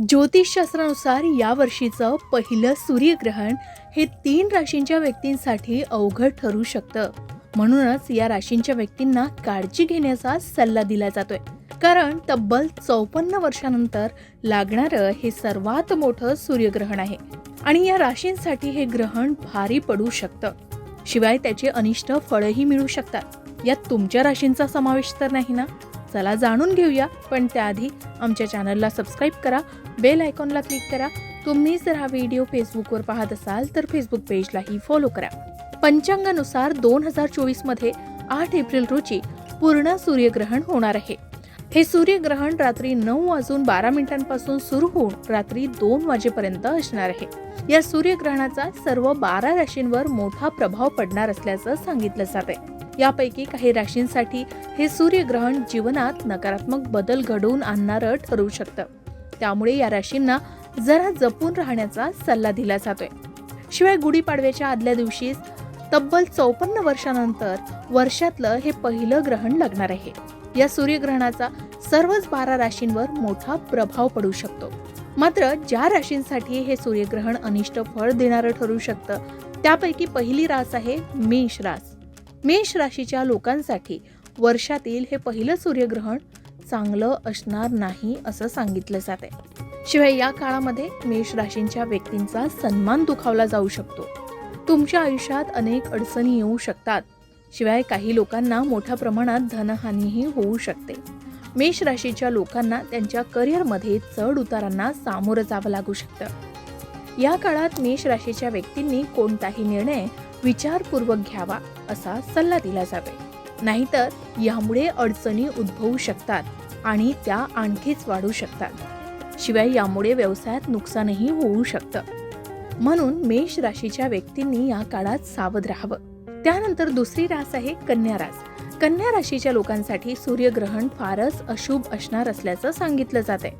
ज्योतिषशास्त्रानुसार या वर्षीचं पहिलं सूर्यग्रहण हे तीन राशींच्या व्यक्तींसाठी अवघड ठरू शकतं. म्हणूनच या राशींच्या व्यक्तींना काळजी घेण्याचा सल्ला दिला जातोय. कारण तब्बल चौपन्न वर्षानंतर लागणारं हे सर्वात मोठं सूर्यग्रहण आहे आणि या राशींसाठी हे ग्रहण भारी पडू शकतं. शिवाय त्याचे अनिष्ट फळही मिळू शकतात. यात तुमच्या राशींचा समावेश तर नाही ना? चला जाणून घेऊया. पण त्याआधी आमच्या चॅनलला सबस्क्राईब करा बेल आयकॉनला क्लिक करा. तुम्ही जर हा व्हिडिओ फेसबुकवर पाहत असाल तर फेसबुक पेजलाही फॉलो करा. पंचांगानुसार दोन हजार चोवीसमध्ये आठ एप्रिल रोजी पूर्ण सूर्यग्रहण होणार आहे. हे सूर्यग्रहण रात्री नऊ वाजून बारा मिनिटांपासून सुरू होऊन रात्री दोन वाजेपर्यंत असणार आहे. या सूर्यग्रहणाचा सर्व बारा राशींवर मोठा प्रभाव पडणार असल्याचं सांगितलं जात आहे यापैकी काही राशींसाठी हे सूर्यग्रहण जीवनात नकारात्मक बदल घडवून आणणारं ठरू शकतं. त्यामुळे या राशींना जरा जपून राहण्याचा सल्ला दिला जातोय. शिवाय गुढीपाडव्याच्या आदल्या दिवशी तब्बल चौपन्न वर्षानंतर वर्षातलं हे पहिलं ग्रहण लागणार आहे. या सूर्यग्रहणाचा सर्वच बारा राशींवर मोठा प्रभाव पडू शकतो. मात्र ज्या राशींसाठी हे सूर्यग्रहण अनिष्ट फळ देणारं ठरू शकतं त्यापैकी पहिली रास आहे मेष रास. मेष राशीच्या लोकांसाठी वर्षातील हे पहिलं सूर्यग्रहण चांगलं असणार नाही असं सांगितलं जाते शिवाय या काळामध्ये मेष राशींच्या व्यक्तींचा सन्मान दुखावला जाऊ शकतो. तुमच्या आयुष्यात अनेक अडचणी येऊ शकतात. शिवाय काही लोकांना मोठ्या प्रमाणात धनहानीही होऊ शकते. मेष राशीच्या लोकांना त्यांच्या करिअरमध्ये चढ उतारांना सामोरं जावं लागू शकतं. या काळात मेष राशीच्या व्यक्तींनी कोणताही निर्णय विचारपूर्वक घ्यावा असा सल्ला दिला जावे. नाहीतर यामुळे अडचणी उद्भवू शकतात आणि त्या आणखीच वाढू शकतात. शिवाय यामुळे व्यवसायात नुकसानही होऊ शकतं. म्हणून मेष राशीच्या व्यक्तींनी या काळात सावध राहावं. त्यानंतर दुसरी रास आहे कन्या रास. कन्या राशीच्या लोकांसाठी सूर्यग्रहण फारच अशुभ असणार असल्याचं सांगितलं जात आहे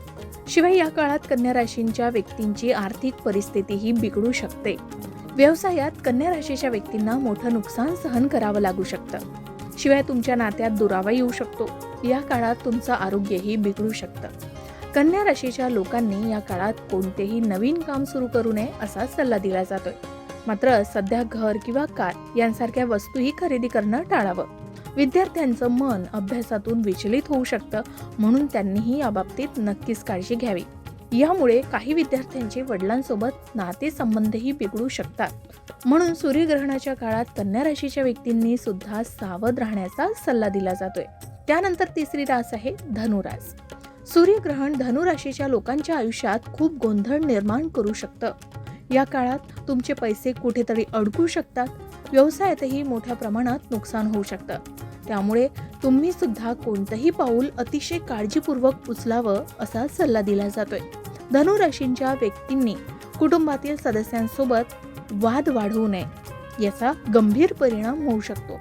शिवाय या काळात कन्या राशींच्या व्यक्तींची आर्थिक परिस्थितीही बिघडू शकते. व्यवसायात कन्या राशीच्या व्यक्तींना मोठं नुकसान सहन करावं लागू शकतं. शिवाय तुमच्या नात्यात दुरावा येऊ शकतो. या काळात तुमचं आरोग्यही बिघडू शकतं. कन्या राशीच्या लोकांनी या काळात कोणतेही नवीन काम सुरू करू नये असा सल्ला दिला जातोय. मात्र सध्या घर किंवा कार यांसारख्या वस्तूही खरेदी करणं टाळावं. विद्यार्थ्यांचं मन अभ्यासातून विचलित होऊ शकतं म्हणून त्यांनीही याबाबतीत नक्कीच काळजी घ्यावी. यामुळे काही विद्यार्थ्यांचे वडिलांसोबत नातेसंबंधही बिघडू शकतात. म्हणून सूर्यग्रहणाच्या काळात कन्या राशीच्या व्यक्तींनी सुद्धा सावध राहण्याचा सल्ला दिला जातोय. त्यानंतर तिसरी रास आहे धनुरास. सूर्यग्रहण धनुराशीच्या लोकांच्या आयुष्यात खूप गोंधळ निर्माण करू शकतं. या काळात तुमचे पैसे कुठेतरी अडकू शकतात. व्यवसायातही मोठ्या प्रमाणात नुकसान होऊ शकतं. त्यामुळे तुम्ही सुद्धा कोणतंही पाऊल अतिशय काळजीपूर्वक उचलावं असा सल्ला दिला जातोय. धनुराशींच्या व्यक्तींनी कुटुंबातील सदस्यांसोबत वाद वाढवू नये याचा गंभीर परिणाम होऊ शकतो.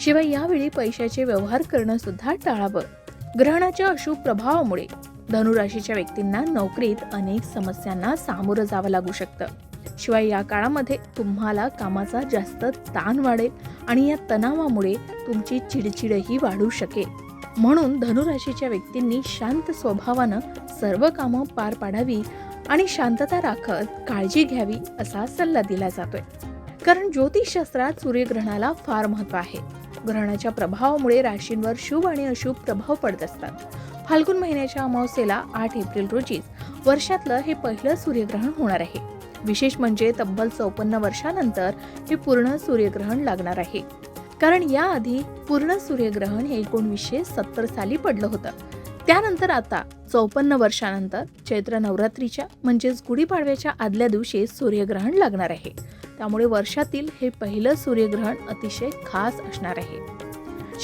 शिवाय यावेळी पैशाचे व्यवहार करणं सुद्धा टाळावं. ग्रहणाच्या अशुभ प्रभावामुळे धनुराशीच्या व्यक्तींना नोकरीत अनेक समस्यांना सामोरं जावं लागू शकतं. शिवाय या काळामध्ये तुम्हाला कामाचा जास्त ताण वाढेल आणि या तणावामुळे तुमची चिडचिडही वाढू शकेल. म्हणून धनुराशीच्या व्यक्तींनी शांत स्वभावानं सर्व कामं पार पाडावी आणि शांतता राखत काळजी घ्यावी असा सल्ला दिला जातोय. कारण ज्योतिषशास्त्रात सूर्यग्रहणाला फार महत्त्व आहे. ग्रहणाच्या प्रभावामुळे राशींवर शुभ आणि अशुभ प्रभाव पडत असतात. फाल्गुन महिन्याच्या अमावस्येला आठ एप्रिल रोजीच वर्षातलं हे पहिलं सूर्यग्रहण होणार आहे. विशेष म्हणजे तब्बल चौपन्न वर्षानंतर हे पूर्ण सूर्यग्रहण लागणार आहे. कारण याआधी पूर्ण सूर्यग्रहण हे एकोणवीसशे सत्तर साली पडलं होतं. त्यानंतर आता चौपन्न वर्षानंतर चैत्र नवरात्रीच्या म्हणजेच गुढीपाडव्याच्या आदल्या दिवशी सूर्यग्रहण लागणार आहे. त्यामुळे वर्षातील हे पहिलं सूर्यग्रहण अतिशय खास असणार आहे.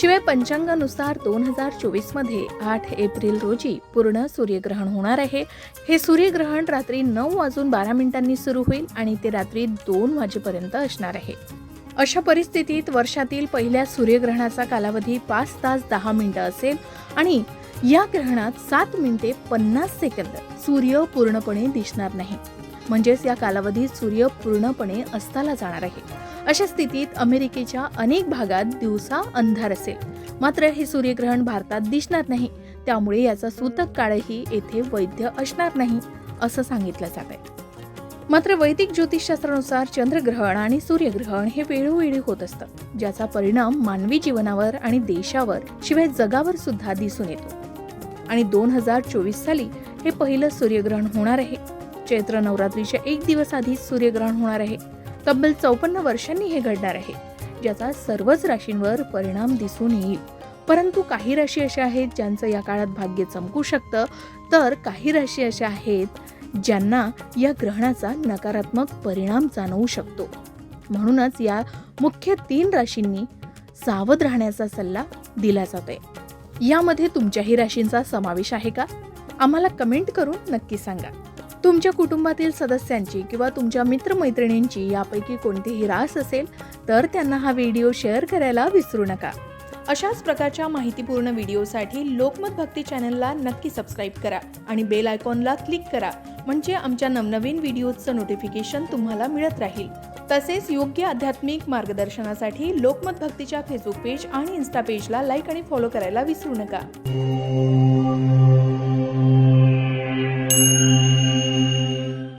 शिवाय पंचांगानुसार दोन हजार चोवीसमध्ये आठ एप्रिल रोजी पूर्ण सूर्यग्रहण होणार आहे. हे सूर्यग्रहण रात्री नऊ वाजून बारा मिनिटांनी सुरू होईल आणि ते रात्री दोन वाजेपर्यंत असणार आहे. अशा परिस्थितीत वर्षातील पहिल्या सूर्यग्रहणाचा कालावधी पाच तास दहा मिनिटं असेल आणि या ग्रहणात सात मिनिटे पन्नास सेकंद सूर्य पूर्णपणे दिसणार नाही. म्हणजेच या कालावधीत सूर्य पूर्णपणे अस्ताला जाणार आहे. अशा स्थितीत अमेरिकेच्या अनेक भागात दिवसा अंधार असेल. मात्र हे सूर्यग्रहण भारतात दिसणार नाही. त्यामुळे याचा सूतक काळही येथे वैध असणार नाही असं सांगितलं जात आहे. मात्र वैदिक ज्योतिषशास्त्रानुसार चंद्रग्रहण आणि सूर्यग्रहण हे वेळोवेळी होत असतं ज्याचा परिणाम मानवी जीवनावर आणि देशावर शिवाय जगावर सुद्धा दिसून येतो. आणि दोन हजार चोवीस साली हे पहिलं सूर्यग्रहण होणार आहे. चैत्र नवरात्रीच्या एक दिवस आधीच सूर्यग्रहण होणार आहे. तब्बल चौपन्न वर्षांनी हे घडणार आहे ज्याचा सर्वच राशींवर परिणाम दिसून येईल. परंतु काही राशी अशा आहेत ज्यांचं या काळात भाग्य चमकू शकतं तर काही राशी अशा आहेत ज्यांना या ग्रहणाचा नकारात्मक परिणाम जाणवू शकतो. म्हणूनच या मुख्य तीन राशींनी सावध राहण्याचा सल्ला दिला जातोय. यामध्ये तुमच्याही राशींचा समावेश आहे का? आम्हाला कमेंट करून नक्की सांगा. तुमच्या कुटुंबातील सदस्यांची किंवा तुमच्या मित्रमैत्रिणींची यापैकी कोणतीही रास असेल तर त्यांना हा व्हिडिओ शेअर करायला विसरू नका. अशाच प्रकारच्या माहितीपूर्ण व्हिडिओसाठी लोकमत भक्ती चॅनलला नक्की सबस्क्राईब करा आणि बेल आयकॉनला क्लिक करा म्हणजे आमच्या नवनवीन व्हिडिओजचं नोटिफिकेशन तुम्हाला मिळत राहील. तसेच योग्य आध्यात्मिक मार्गदर्शनासाठी लोकमत भक्तीच्या फेसबुक पेज आणि इन्स्टा पेजला लाईक आणि फॉलो करायला विसरू नका.